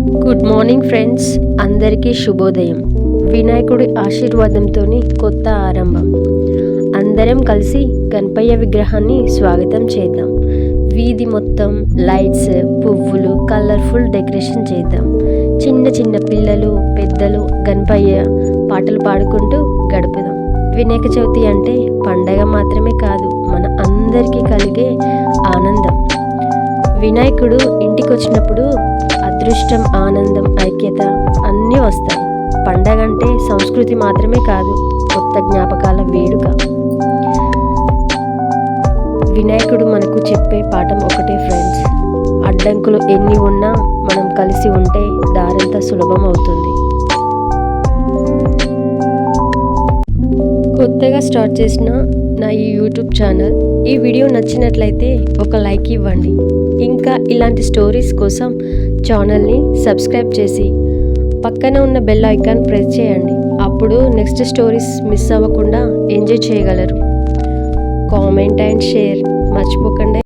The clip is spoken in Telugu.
Good morning friends. అందరికీ శుభోదయం. వినాయకుడి ఆశీర్వాదంతో కొత్త ఆరంభం. అందరం కలిసి గణపయ్య విగ్రహాన్ని స్వాగతం చేద్దాం. వీధి మొత్తం లైట్స్ పువ్వులు కలర్ఫుల్ డెకరేషన్ చేద్దాం. చిన్న చిన్న పిల్లలు పెద్దలు గణపయ్య పాటలు పాడుకుంటూ గడుపుదాం. వినాయక చవితి అంటే పండగ మాత్రమే కాదు మన అందరికీ కలిగే ఆనందం. వినాయకుడు ఇంటికి వచ్చినప్పుడు అదృష్టం ఆనందం ఐక్యత అన్నీ వస్తాయి. పండగ అంటే సంస్కృతి మాత్రమే కాదు కొత్త జ్ఞాపకాల వేడుక. వినాయకుడు మనకు చెప్పే పాఠం ఒకటే ఫ్రెండ్స్ అడ్డంకులు ఎన్ని ఉన్నా మనం కలిసి ఉంటే దారంతా సులభం అవుతుంది. కొత్తగా స్టార్ట్ చేసిన నా ఈ యూట్యూబ్ ఛానల్ ఈ వీడియో నచ్చినట్లయితే ఒక లైక్ ఇవ్వండి. ఇంకా ఇలాంటి స్టోరీస్ కోసం ఛానల్ని సబ్స్క్రైబ్ చేసి పక్కన ఉన్న బెల్ ఐకాన్ ప్రెస్ చేయండి. అప్పుడు నెక్స్ట్ స్టోరీస్ మిస్ అవ్వకుండా ఎంజాయ్ చేయగలరు. కామెంట్ అండ్ షేర్ మర్చిపోకండి.